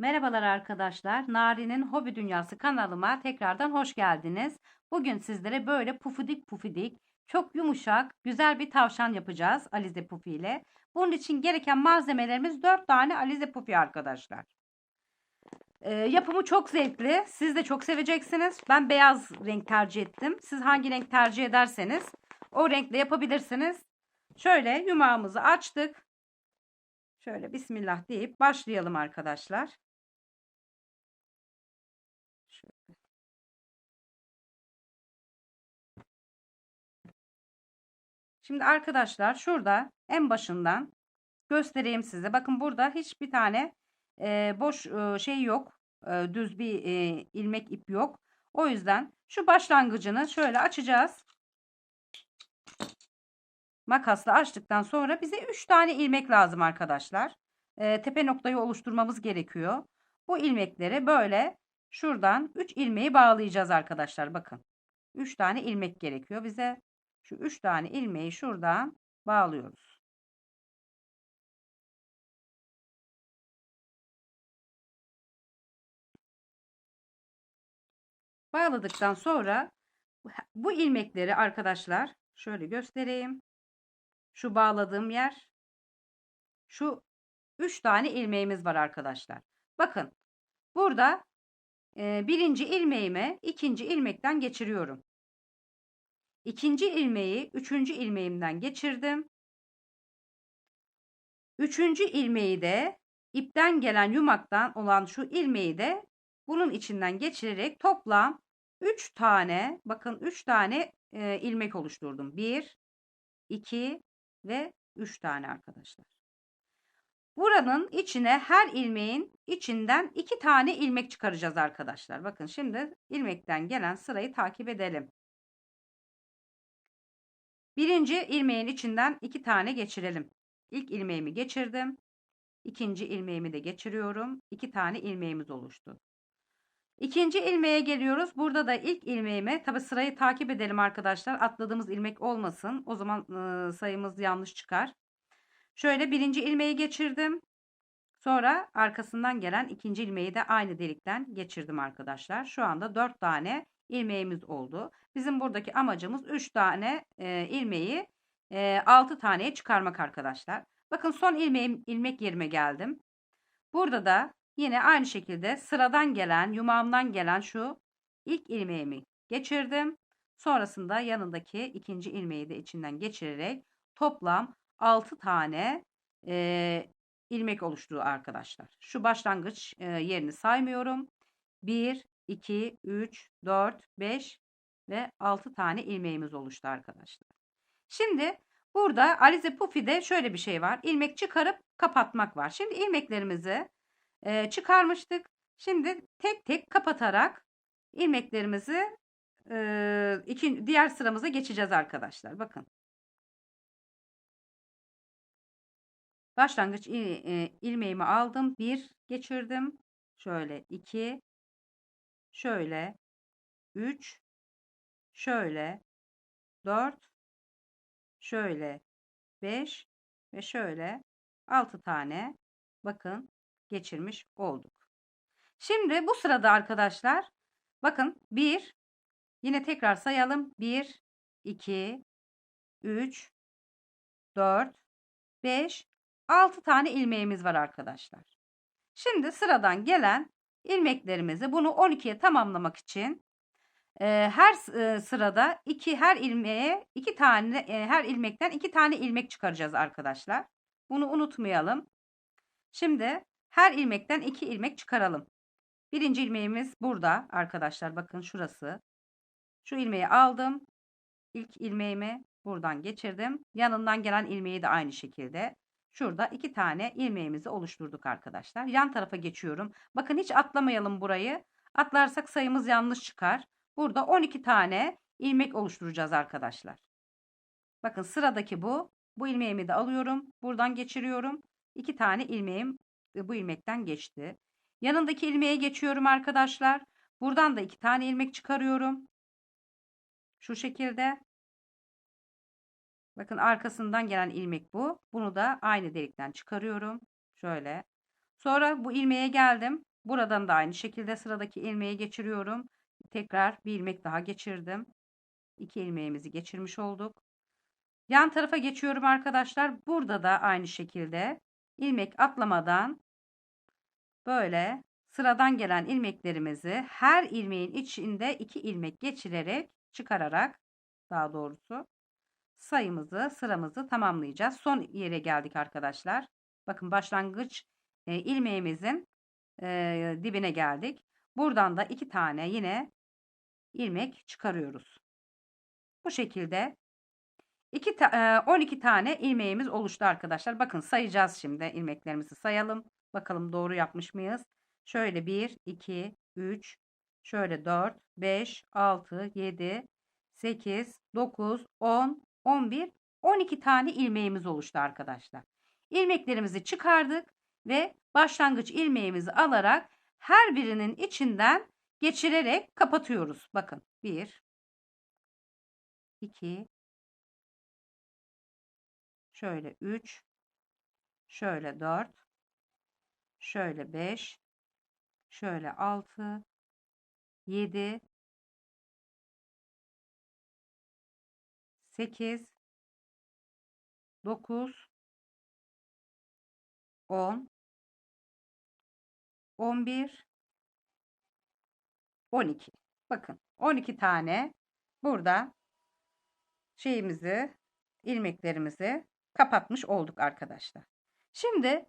Merhabalar arkadaşlar. Nari'nin Hobi Dünyası kanalıma tekrardan hoş geldiniz. Bugün sizlere böyle pufidik pufidik, çok yumuşak, güzel bir tavşan yapacağız Alize Pufi ile. Bunun için gereken malzemelerimiz 4 tane Alize Pufi arkadaşlar. Ee, yapımı çok zevkli. Siz de çok seveceksiniz. Ben beyaz renk tercih ettim. Siz hangi renk tercih ederseniz o renkle yapabilirsiniz. Şöyle yumağımızı açtık. Şöyle Bismillah deyip başlayalım arkadaşlar. Şimdi arkadaşlar şurada en başından göstereyim size. Bakın burada hiçbir tane e, boş e, şey yok. E, düz bir e, ilmek ip yok. O yüzden şu başlangıcını şöyle açacağız. Makasla açtıktan sonra bize 3 tane ilmek lazım arkadaşlar. E, tepe noktayı oluşturmamız gerekiyor. Bu ilmekleri böyle şuradan 3 ilmeği bağlayacağız arkadaşlar. Bakın 3 tane ilmek gerekiyor bize. Şu 3 tane ilmeği şuradan bağlıyoruz. Bağladıktan sonra bu ilmekleri arkadaşlar şöyle göstereyim. Şu bağladığım yer. Şu 3 tane ilmeğimiz var arkadaşlar. Bakın burada e, birinci ilmeğimi ikinci ilmekten geçiriyorum. İkinci ilmeği üçüncü ilmeğimden geçirdim. Üçüncü ilmeği de ipten gelen yumaktan olan şu ilmeği de bunun içinden geçirerek toplam 3 tane bakın 3 tane e, ilmek oluşturdum. 1 2 ve 3 tane arkadaşlar. Buranın içine her ilmeğin içinden 2 tane ilmek çıkaracağız arkadaşlar. Bakın şimdi ilmekten gelen sırayı takip edelim. Birinci ilmeğin içinden 2 tane geçirelim. İlk ilmeğimi geçirdim. İkinci ilmeğimi de geçiriyorum. 2 tane ilmeğimiz oluştu. İkinci ilmeğe geliyoruz. Burada da ilk ilmeğime tabi sırayı takip edelim arkadaşlar. Atladığımız ilmek olmasın. O zaman e, sayımız yanlış çıkar. Şöyle birinci ilmeği geçirdim. Sonra arkasından gelen ikinci ilmeği de aynı delikten geçirdim arkadaşlar. Şu anda 4 tane ilmeğimiz oldu. Bizim buradaki amacımız 3 tane e, ilmeği e, 6 taneye çıkarmak arkadaşlar. Bakın son ilmeğim ilmek yerime geldim. Burada da Yine aynı şekilde sıradan gelen, yumağımdan gelen şu ilk ilmeğimi geçirdim. Sonrasında yanındaki ikinci ilmeği de içinden geçirerek toplam 6 tane e, ilmek oluştu arkadaşlar. Şu başlangıç e, yerini saymıyorum. 1, 2, 3, 4, 5 ve 6 tane ilmeğimiz oluştu arkadaşlar. Şimdi burada Alize Pufi'de şöyle bir şey var. İlmek çıkarıp kapatmak var. Şimdi ilmeklerimizi e, çıkarmıştık. Şimdi tek tek kapatarak ilmeklerimizi e, iki, diğer sıramıza geçeceğiz arkadaşlar. Bakın. Başlangıç il, e, ilmeğimi aldım. Bir geçirdim. Şöyle iki. Şöyle üç. Şöyle dört. Şöyle beş ve şöyle altı tane bakın geçirmiş olduk. Şimdi bu sırada arkadaşlar bakın 1 yine tekrar sayalım. 1 2 3 4 5 6 tane ilmeğimiz var arkadaşlar. Şimdi sıradan gelen ilmeklerimizi bunu 12'ye tamamlamak için e, her e, sırada iki her ilmeğe iki tane e, her ilmekten iki tane ilmek çıkaracağız arkadaşlar. Bunu unutmayalım. Şimdi her ilmekten iki ilmek çıkaralım. Birinci ilmeğimiz burada arkadaşlar. Bakın şurası. Şu ilmeği aldım. İlk ilmeğimi buradan geçirdim. Yanından gelen ilmeği de aynı şekilde. Şurada iki tane ilmeğimizi oluşturduk arkadaşlar. Yan tarafa geçiyorum. Bakın hiç atlamayalım burayı. Atlarsak sayımız yanlış çıkar. Burada 12 tane ilmek oluşturacağız arkadaşlar. Bakın sıradaki bu. Bu ilmeğimi de alıyorum. Buradan geçiriyorum. İki tane ilmeğim bu ilmekten geçti. Yanındaki ilmeğe geçiyorum arkadaşlar. Buradan da iki tane ilmek çıkarıyorum. Şu şekilde. Bakın arkasından gelen ilmek bu. Bunu da aynı delikten çıkarıyorum. Şöyle. Sonra bu ilmeğe geldim. Buradan da aynı şekilde sıradaki ilmeği geçiriyorum. Tekrar bir ilmek daha geçirdim. İki ilmeğimizi geçirmiş olduk. Yan tarafa geçiyorum arkadaşlar. Burada da aynı şekilde ilmek atlamadan böyle sıradan gelen ilmeklerimizi her ilmeğin içinde iki ilmek geçirerek çıkararak daha doğrusu sayımızı sıramızı tamamlayacağız. Son yere geldik arkadaşlar. Bakın başlangıç e, ilmeğimizin e, dibine geldik. Buradan da iki tane yine ilmek çıkarıyoruz. Bu şekilde 2 ta 12 tane ilmeğimiz oluştu arkadaşlar. Bakın sayacağız şimdi ilmeklerimizi sayalım. Bakalım doğru yapmış mıyız? Şöyle 1, 2, 3, şöyle 4, 5, 6, 7, 8, 9, 10, 11, 12 tane ilmeğimiz oluştu arkadaşlar. İlmeklerimizi çıkardık ve başlangıç ilmeğimizi alarak her birinin içinden geçirerek kapatıyoruz. Bakın 1, 2, şöyle 3, şöyle 4, şöyle 5, şöyle 6, 7, 8, 9, 10, 11, 12. Bakın 12 tane burada şeyimizi, ilmeklerimizi kapatmış olduk arkadaşlar. Şimdi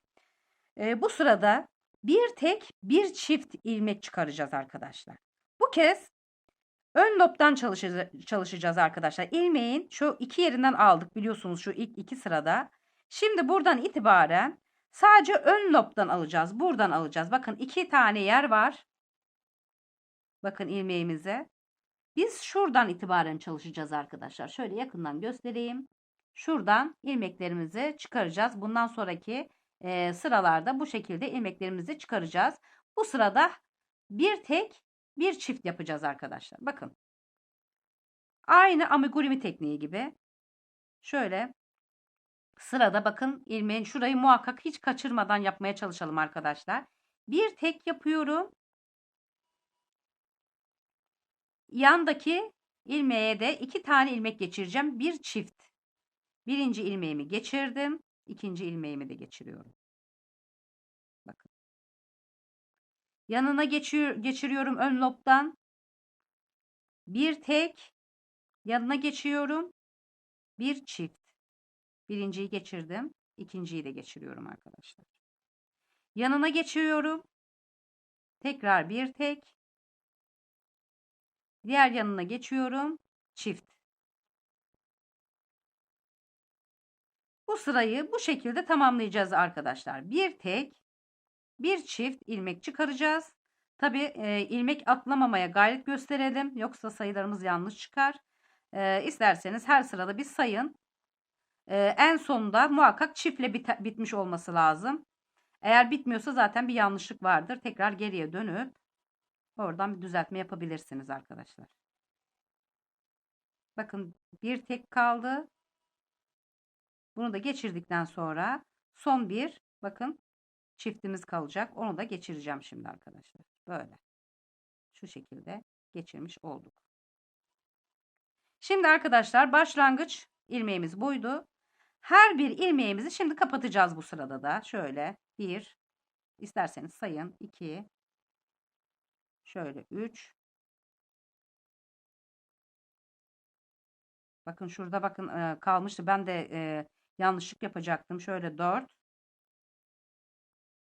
e, bu sırada bir tek bir çift ilmek çıkaracağız arkadaşlar. Bu kez ön lobdan çalışacağız, arkadaşlar. İlmeğin şu iki yerinden aldık biliyorsunuz şu ilk iki sırada. Şimdi buradan itibaren sadece ön lobdan alacağız. Buradan alacağız. Bakın iki tane yer var. Bakın ilmeğimize. Biz şuradan itibaren çalışacağız arkadaşlar. Şöyle yakından göstereyim. Şuradan ilmeklerimizi çıkaracağız. Bundan sonraki e, sıralarda bu şekilde ilmeklerimizi çıkaracağız. Bu sırada bir tek bir çift yapacağız arkadaşlar. Bakın. Aynı amigurumi tekniği gibi. Şöyle sırada bakın ilmeğin şurayı muhakkak hiç kaçırmadan yapmaya çalışalım arkadaşlar. Bir tek yapıyorum. Yandaki ilmeğe de iki tane ilmek geçireceğim. Bir çift. Birinci ilmeğimi geçirdim. ikinci ilmeğimi de geçiriyorum. Yanına geçiyor, geçiriyorum ön lobdan. Bir tek. Yanına geçiyorum. Bir çift. Birinciyi geçirdim. ikinciyi de geçiriyorum arkadaşlar. Yanına geçiyorum. Tekrar bir tek. Diğer yanına geçiyorum. Çift. Bu sırayı bu şekilde tamamlayacağız arkadaşlar. Bir tek, bir çift ilmek çıkaracağız. Tabi e, ilmek atlamamaya gayret gösterelim. Yoksa sayılarımız yanlış çıkar. E, isterseniz her sırada bir sayın. E, en sonunda muhakkak çiftle bit bitmiş olması lazım. Eğer bitmiyorsa zaten bir yanlışlık vardır. Tekrar geriye dönüp oradan bir düzeltme yapabilirsiniz arkadaşlar. Bakın bir tek kaldı. Bunu da geçirdikten sonra son bir bakın çiftimiz kalacak. Onu da geçireceğim şimdi arkadaşlar. Böyle. Şu şekilde geçirmiş olduk. Şimdi arkadaşlar başlangıç ilmeğimiz buydu. Her bir ilmeğimizi şimdi kapatacağız bu sırada da. Şöyle bir isterseniz sayın 2 şöyle 3 Bakın şurada bakın kalmıştı. Ben de yanlışlık yapacaktım. Şöyle 4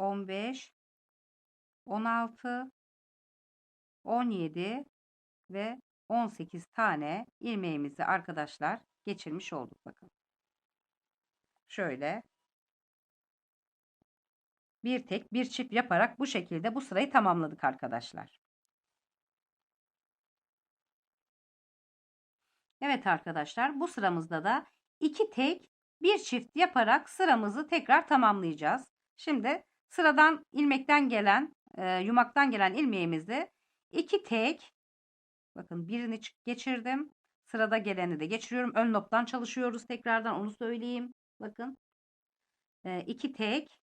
15 16 17 ve 18 tane ilmeğimizi arkadaşlar geçirmiş olduk bakın. Şöyle bir tek bir çift yaparak bu şekilde bu sırayı tamamladık arkadaşlar. Evet arkadaşlar bu sıramızda da iki tek bir çift yaparak sıramızı tekrar tamamlayacağız. Şimdi sıradan ilmekten gelen e, yumaktan gelen ilmeğimizi iki tek bakın birini geçirdim. Sırada geleni de geçiriyorum. Ön noktadan çalışıyoruz tekrardan onu söyleyeyim. Bakın e, iki tek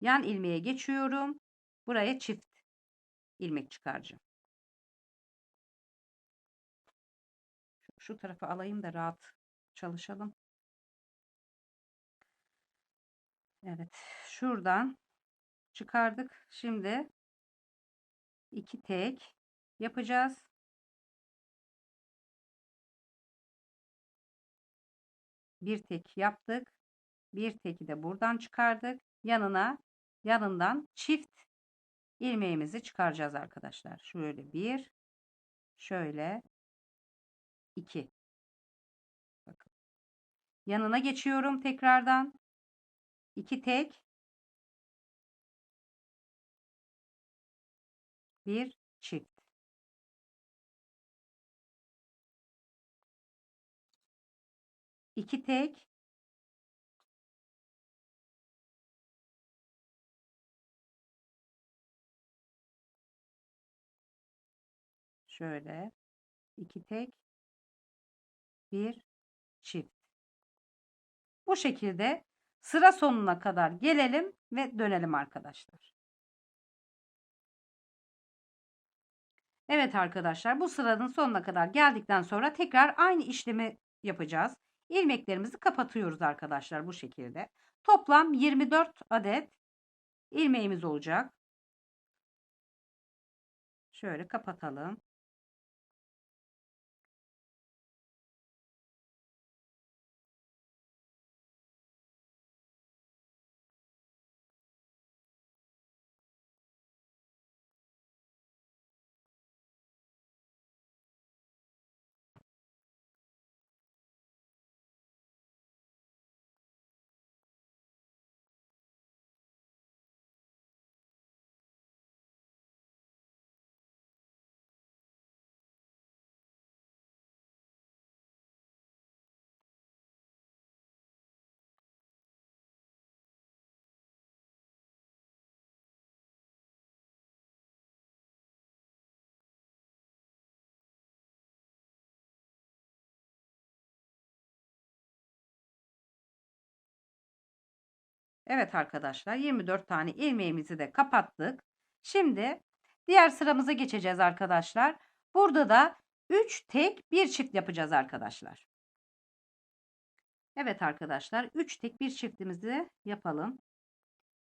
yan ilmeğe geçiyorum. Buraya çift ilmek çıkaracağım. Şu, şu tarafa alayım da rahat çalışalım. Evet, şuradan çıkardık. Şimdi iki tek yapacağız. Bir tek yaptık. Bir teki de buradan çıkardık. Yanına yanından çift ilmeğimizi çıkaracağız arkadaşlar. Şöyle bir, şöyle iki. Bakın. Yanına geçiyorum tekrardan. İki tek. Bir çift. İki tek. Şöyle iki tek bir çift. Bu şekilde sıra sonuna kadar gelelim ve dönelim arkadaşlar. Evet arkadaşlar bu sıranın sonuna kadar geldikten sonra tekrar aynı işlemi yapacağız. İlmeklerimizi kapatıyoruz arkadaşlar bu şekilde. Toplam 24 adet ilmeğimiz olacak. Şöyle kapatalım. Evet arkadaşlar 24 tane ilmeğimizi de kapattık. Şimdi diğer sıramıza geçeceğiz arkadaşlar. Burada da 3 tek bir çift yapacağız arkadaşlar. Evet arkadaşlar 3 tek bir çiftimizi yapalım.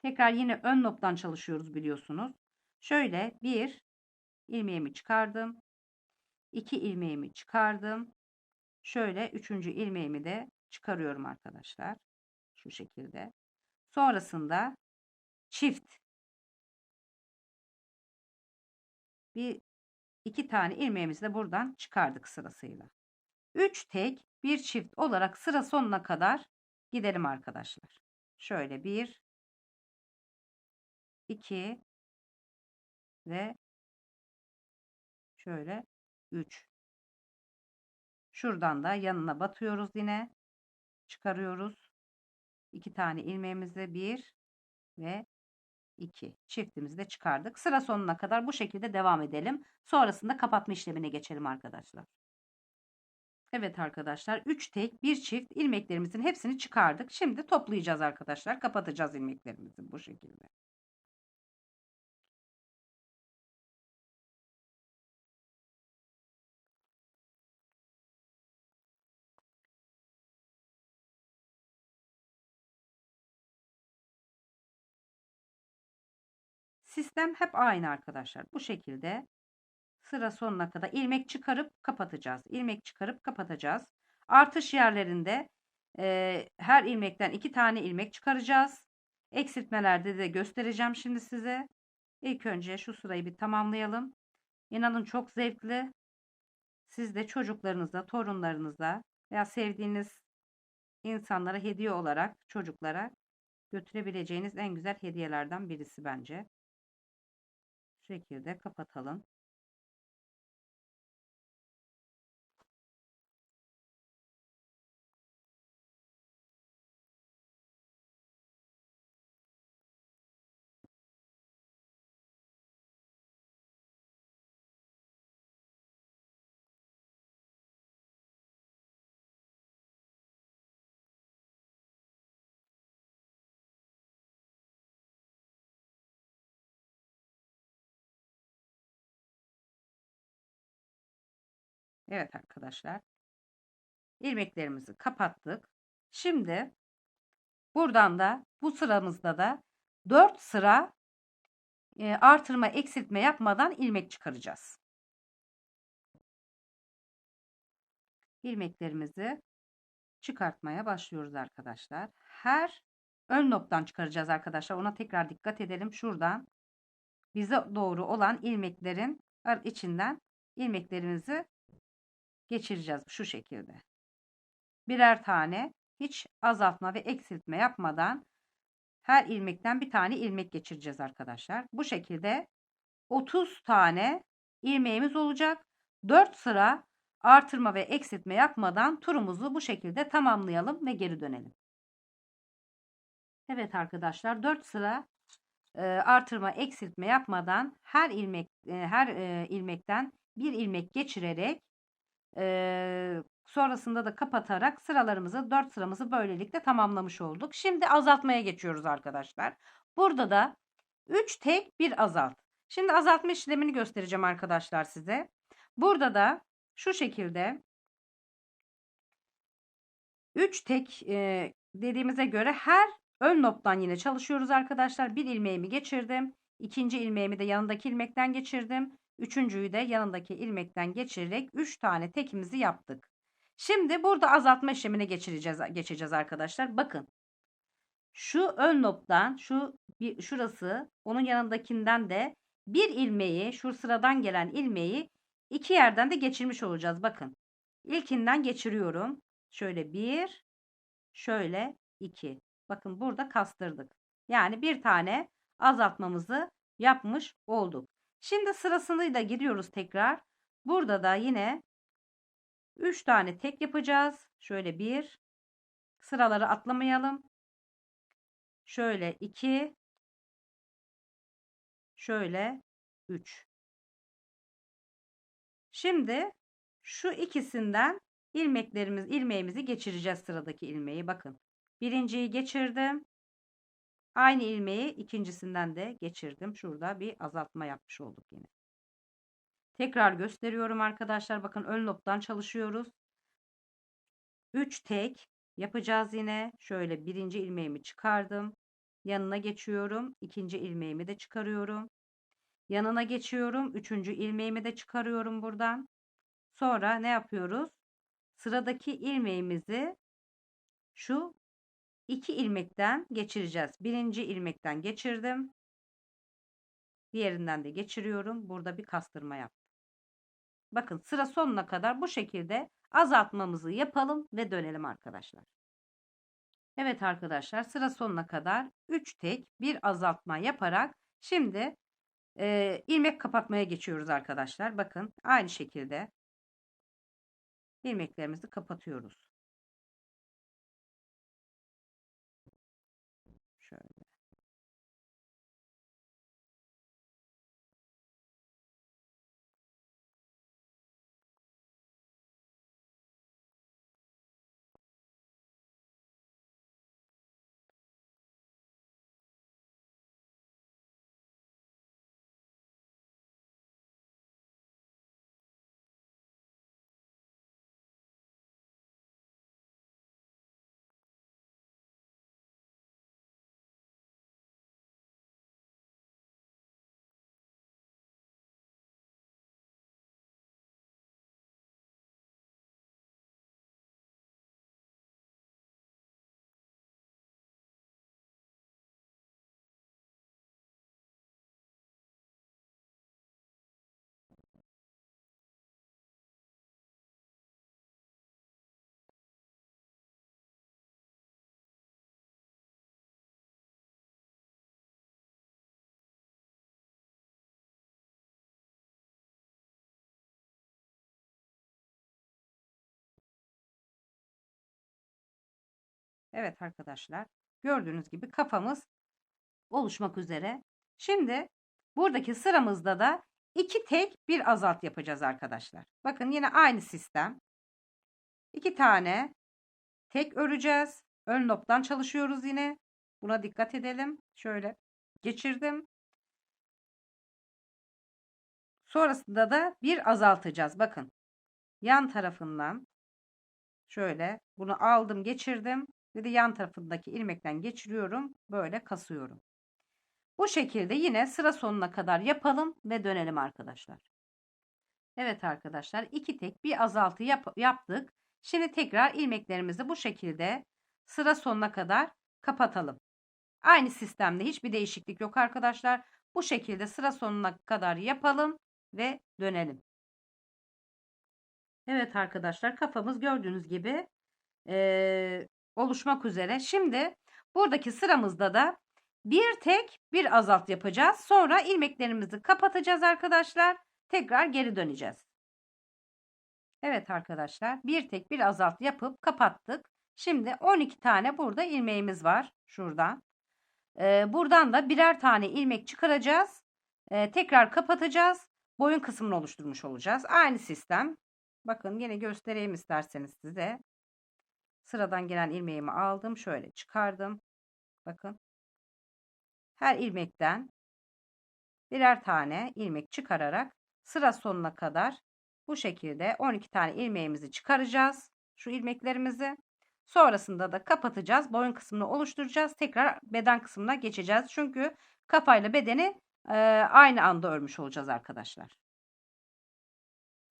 Tekrar yine ön noktadan çalışıyoruz biliyorsunuz. Şöyle bir ilmeğimi çıkardım. 2 ilmeğimi çıkardım. Şöyle üçüncü ilmeğimi de çıkarıyorum arkadaşlar. Şu şekilde. Sonrasında çift bir iki tane ilmeğimizi de buradan çıkardık sırasıyla. 3 tek bir çift olarak sıra sonuna kadar gidelim arkadaşlar. Şöyle bir 2 ve şöyle 3 şuradan da yanına batıyoruz yine çıkarıyoruz 2 tane ilmeğimizi bir ve 2 çiftimizi de çıkardık. Sıra sonuna kadar bu şekilde devam edelim. Sonrasında kapatma işlemine geçelim arkadaşlar. Evet arkadaşlar 3 tek bir çift ilmeklerimizin hepsini çıkardık. Şimdi toplayacağız arkadaşlar. Kapatacağız ilmeklerimizi bu şekilde. Sistem hep aynı arkadaşlar. Bu şekilde sıra sonuna kadar ilmek çıkarıp kapatacağız. İlmek çıkarıp kapatacağız. Artış yerlerinde e, her ilmekten iki tane ilmek çıkaracağız. Eksiltmelerde de göstereceğim şimdi size. İlk önce şu sırayı bir tamamlayalım. İnanın çok zevkli. Siz de çocuklarınıza, torunlarınıza veya sevdiğiniz insanlara hediye olarak çocuklara götürebileceğiniz en güzel hediyelerden birisi bence. Şekilde kapatalım. Evet arkadaşlar. ilmeklerimizi kapattık. Şimdi buradan da bu sıramızda da 4 sıra e, artırma eksiltme yapmadan ilmek çıkaracağız. ilmeklerimizi çıkartmaya başlıyoruz arkadaşlar. Her ön noktadan çıkaracağız arkadaşlar. Ona tekrar dikkat edelim. Şuradan bize doğru olan ilmeklerin içinden ilmeklerimizi geçireceğiz şu şekilde. Birer tane hiç azaltma ve eksiltme yapmadan her ilmekten bir tane ilmek geçireceğiz arkadaşlar. Bu şekilde 30 tane ilmeğimiz olacak. 4 sıra artırma ve eksiltme yapmadan turumuzu bu şekilde tamamlayalım ve geri dönelim. Evet arkadaşlar 4 sıra e, artırma eksiltme yapmadan her ilmek e, her e, ilmekten bir ilmek geçirerek e, sonrasında da kapatarak sıralarımızı 4 sıramızı böylelikle tamamlamış olduk. Şimdi azaltmaya geçiyoruz arkadaşlar. Burada da 3 tek bir azalt. Şimdi azaltma işlemini göstereceğim arkadaşlar size. Burada da şu şekilde 3 tek e, dediğimize göre her ön noktadan yine çalışıyoruz arkadaşlar. Bir ilmeğimi geçirdim. ikinci ilmeğimi de yanındaki ilmekten geçirdim. Üçüncüyü de yanındaki ilmekten geçirerek 3 tane tekimizi yaptık. Şimdi burada azaltma işlemine geçireceğiz, geçeceğiz arkadaşlar. Bakın. Şu ön noktadan şu bir, şurası onun yanındakinden de bir ilmeği şu sıradan gelen ilmeği iki yerden de geçirmiş olacağız. Bakın. İlkinden geçiriyorum. Şöyle bir, şöyle iki. Bakın burada kastırdık. Yani bir tane azaltmamızı yapmış olduk. Şimdi sırasını da gidiyoruz tekrar. Burada da yine 3 tane tek yapacağız. Şöyle bir sıraları atlamayalım. Şöyle 2 şöyle 3. Şimdi şu ikisinden ilmeklerimiz ilmeğimizi geçireceğiz sıradaki ilmeği. Bakın. Birinciyi geçirdim. Aynı ilmeği ikincisinden de geçirdim. Şurada bir azaltma yapmış olduk yine. Tekrar gösteriyorum arkadaşlar. Bakın ön lobdan çalışıyoruz. 3 tek yapacağız yine. Şöyle birinci ilmeğimi çıkardım. Yanına geçiyorum. ikinci ilmeğimi de çıkarıyorum. Yanına geçiyorum. Üçüncü ilmeğimi de çıkarıyorum buradan. Sonra ne yapıyoruz? Sıradaki ilmeğimizi şu iki ilmekten geçireceğiz. Birinci ilmekten geçirdim. Diğerinden de geçiriyorum. Burada bir kastırma yaptım. Bakın sıra sonuna kadar bu şekilde azaltmamızı yapalım ve dönelim arkadaşlar. Evet arkadaşlar sıra sonuna kadar 3 tek bir azaltma yaparak şimdi e, ilmek kapatmaya geçiyoruz arkadaşlar. Bakın aynı şekilde ilmeklerimizi kapatıyoruz. Evet arkadaşlar. Gördüğünüz gibi kafamız oluşmak üzere. Şimdi buradaki sıramızda da iki tek bir azalt yapacağız arkadaşlar. Bakın yine aynı sistem. İki tane tek öreceğiz. Ön noktadan çalışıyoruz yine. Buna dikkat edelim. Şöyle geçirdim. Sonrasında da bir azaltacağız. Bakın. Yan tarafından şöyle bunu aldım geçirdim. Ve de yan tarafındaki ilmekten geçiriyorum. Böyle kasıyorum. Bu şekilde yine sıra sonuna kadar yapalım ve dönelim arkadaşlar. Evet arkadaşlar iki tek bir azaltı yap yaptık. Şimdi tekrar ilmeklerimizi bu şekilde sıra sonuna kadar kapatalım. Aynı sistemde hiçbir değişiklik yok arkadaşlar. Bu şekilde sıra sonuna kadar yapalım ve dönelim. Evet arkadaşlar kafamız gördüğünüz gibi e, oluşmak üzere. Şimdi buradaki sıramızda da bir tek bir azalt yapacağız. Sonra ilmeklerimizi kapatacağız arkadaşlar. Tekrar geri döneceğiz. Evet arkadaşlar bir tek bir azalt yapıp kapattık. Şimdi 12 tane burada ilmeğimiz var. Şuradan. Ee, buradan da birer tane ilmek çıkaracağız. Ee, tekrar kapatacağız. Boyun kısmını oluşturmuş olacağız. Aynı sistem. Bakın yine göstereyim isterseniz size. Sıradan gelen ilmeğimi aldım. Şöyle çıkardım. Bakın. Her ilmekten birer tane ilmek çıkararak sıra sonuna kadar bu şekilde 12 tane ilmeğimizi çıkaracağız. Şu ilmeklerimizi. Sonrasında da kapatacağız. Boyun kısmını oluşturacağız. Tekrar beden kısmına geçeceğiz. Çünkü kafayla bedeni e, aynı anda örmüş olacağız arkadaşlar.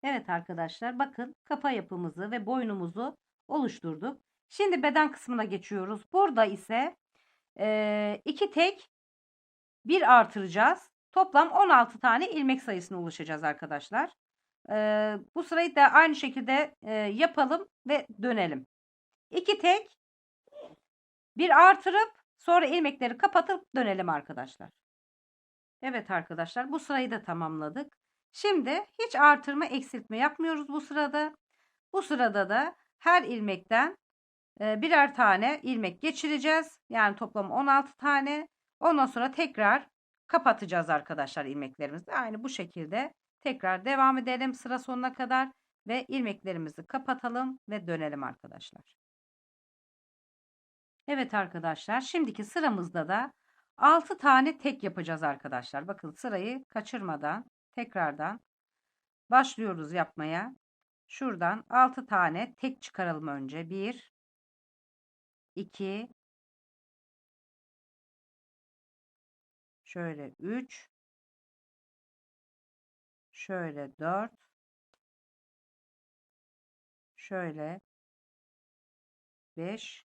Evet arkadaşlar bakın kafa yapımızı ve boynumuzu oluşturduk. Şimdi beden kısmına geçiyoruz. Burada ise e, iki tek bir artıracağız. Toplam 16 tane ilmek sayısına ulaşacağız arkadaşlar. E, bu sırayı da aynı şekilde e, yapalım ve dönelim. İki tek bir artırıp sonra ilmekleri kapatıp dönelim arkadaşlar. Evet arkadaşlar bu sırayı da tamamladık. Şimdi hiç artırma eksiltme yapmıyoruz bu sırada. Bu sırada da her ilmekten birer tane ilmek geçireceğiz. Yani toplam 16 tane. Ondan sonra tekrar kapatacağız arkadaşlar ilmeklerimizi. Aynı bu şekilde tekrar devam edelim sıra sonuna kadar ve ilmeklerimizi kapatalım ve dönelim arkadaşlar. Evet arkadaşlar şimdiki sıramızda da 6 tane tek yapacağız arkadaşlar. Bakın sırayı kaçırmadan tekrardan başlıyoruz yapmaya. Şuradan 6 tane tek çıkaralım önce. 1 2 şöyle 3 şöyle 4 şöyle 5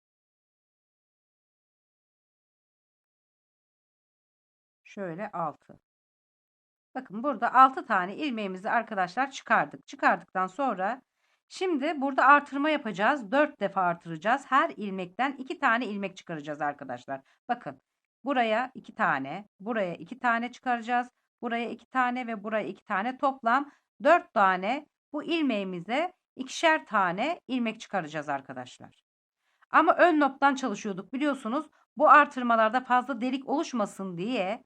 şöyle 6 Bakın burada 6 tane ilmeğimizi arkadaşlar çıkardık. Çıkardıktan sonra şimdi burada artırma yapacağız. 4 defa artıracağız. Her ilmekten 2 tane ilmek çıkaracağız arkadaşlar. Bakın buraya 2 tane, buraya 2 tane çıkaracağız. Buraya 2 tane ve buraya 2 tane toplam 4 tane bu ilmeğimize ikişer tane ilmek çıkaracağız arkadaşlar. Ama ön noktadan çalışıyorduk biliyorsunuz. Bu artırmalarda fazla delik oluşmasın diye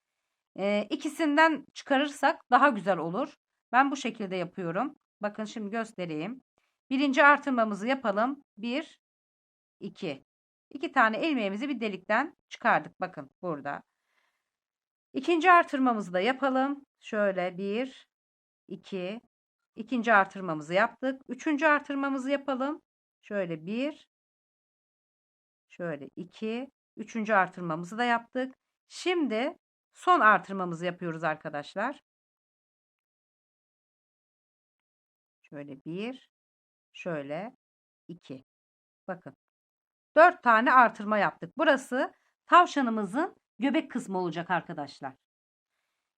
e, ikisinden çıkarırsak daha güzel olur. Ben bu şekilde yapıyorum. Bakın şimdi göstereyim. Birinci artırmamızı yapalım. 1, 2. İki tane ilmeğimizi bir delikten çıkardık. Bakın burada. İkinci artırmamızı da yapalım. Şöyle 1, 2. İkinci artırmamızı yaptık. Üçüncü artırmamızı yapalım. Şöyle 1, şöyle 2. Üçüncü artırmamızı da yaptık. Şimdi son artırmamızı yapıyoruz arkadaşlar. Şöyle bir, şöyle iki. Bakın. Dört tane artırma yaptık. Burası tavşanımızın göbek kısmı olacak arkadaşlar.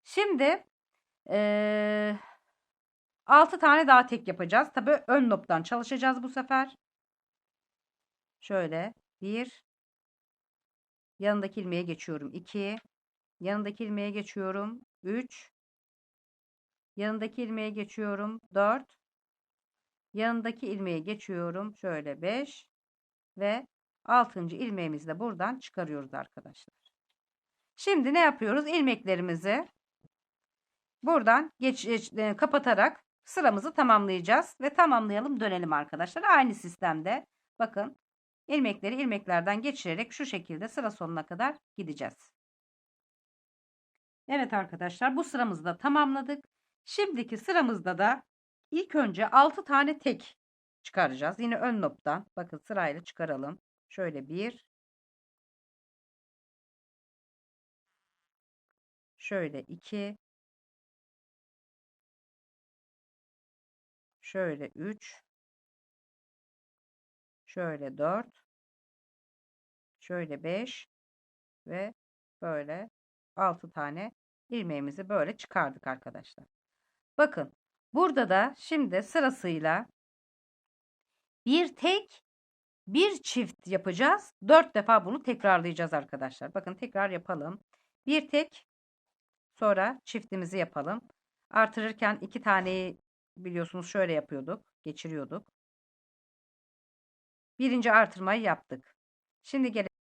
Şimdi ee, 6 tane daha tek yapacağız. Tabi ön noptan çalışacağız bu sefer. Şöyle bir yanındaki ilmeğe geçiyorum. 2 Yanındaki ilmeğe geçiyorum. 3. Yanındaki ilmeğe geçiyorum. 4. Yanındaki ilmeğe geçiyorum. Şöyle 5 ve 6. ilmeğimizi de buradan çıkarıyoruz arkadaşlar. Şimdi ne yapıyoruz? İlmeklerimizi buradan geç, geç- e, kapatarak sıramızı tamamlayacağız ve tamamlayalım dönelim arkadaşlar. Aynı sistemde bakın ilmekleri ilmeklerden geçirerek şu şekilde sıra sonuna kadar gideceğiz. Evet arkadaşlar bu sıramızı da tamamladık. Şimdiki sıramızda da ilk önce 6 tane tek çıkaracağız. Yine ön noktadan bakın sırayla çıkaralım. Şöyle bir şöyle iki şöyle üç şöyle dört şöyle beş ve böyle 6 tane ilmeğimizi böyle çıkardık arkadaşlar. Bakın burada da şimdi sırasıyla bir tek bir çift yapacağız. 4 defa bunu tekrarlayacağız arkadaşlar. Bakın tekrar yapalım. Bir tek sonra çiftimizi yapalım. Artırırken iki taneyi biliyorsunuz şöyle yapıyorduk. Geçiriyorduk. Birinci artırmayı yaptık. Şimdi gelelim